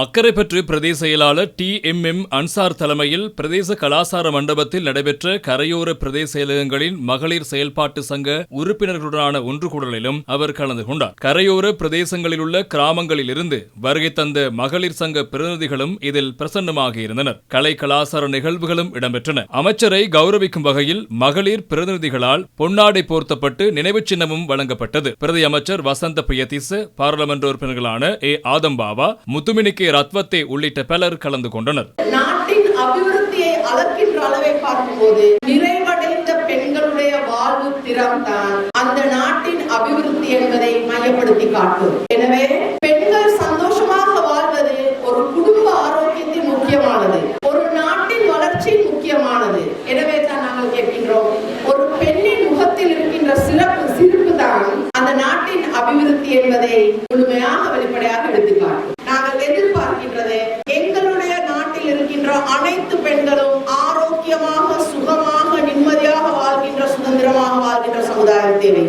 அக்கரைப்பற்று பிரதேச செயலாளர் D M M Ansar தலைமையில் பிரதேச கலாசார மண்டபத்தில் நடைபெற்ற கரையோர பிரதேச செயலகங்களின் மகளிர் செயல்பாட்டு சங்க உறுப்பினர்களுடனான ஒன்று கூடலிலும் அவர் கலந்து கொண்டார். கரையோர பிரதேசங்களில் உள்ள கிராமங்களில் இருந்து வருகை தந்த மகளிர் சங்க பிரதிநிதிகளும் இதில் பிரசன்னமாக இருந்தனர். கலை கலாசார நிகழ்வுகளும் இடம்பெற்றன. அமைச்சரை கௌரவிக்கும் வகையில் மகளிர் பிரதிநிதிகளால் பொன்னாடை போர்த்தப்பட்டு நினைவுச் சின்னமும் வழங்கப்பட்டது. பிரதி அமைச்சர் வசந்த பிரியதிச பாராளுமன்ற உறுப்பினர்களான ஏ ஆதம்பாவா முத்துமினிக்கு கே ரத்வத்தே உள்ளிட்ட பலர் கலந்து கொண்டனர். நாட்டின் அபிவிருத்தியை அளக்கின்ற அளவை பார்க்கும்போது நிறைவடைந்த பெண்களுடைய வாழ்வு திறம்தான். அந்த நாட்டின் அபிவிருத்தி என்பதை மையப்படுத்தி காட்டும் எனவே பெண்கள் சந்தோஷமாக வாழ்வது ஒரு குடும்ப ஆரோக்கியத்தின் முக்கியமானது. ஒரு நாட்டின் வளர்ச்சி முக்கியமானது. எனவே தான் நாங்கள் கேட்கின்றோம் ஒரு பெண்ணின் முகத்தில் இருக்கின்ற சிறப்பு சிரிப்பு தான் அந்த நாட்டின் அபிவிருத்தி என்பதை முழுமையாக வெளிப்படையாக அனைத்து பெண்களும் ஆரோக்கியமாக சுகமாக நிம்மதியாக வாழ்கின்ற சுதந்திரமாக வாழ்கின்ற சமுதாயம் தேவை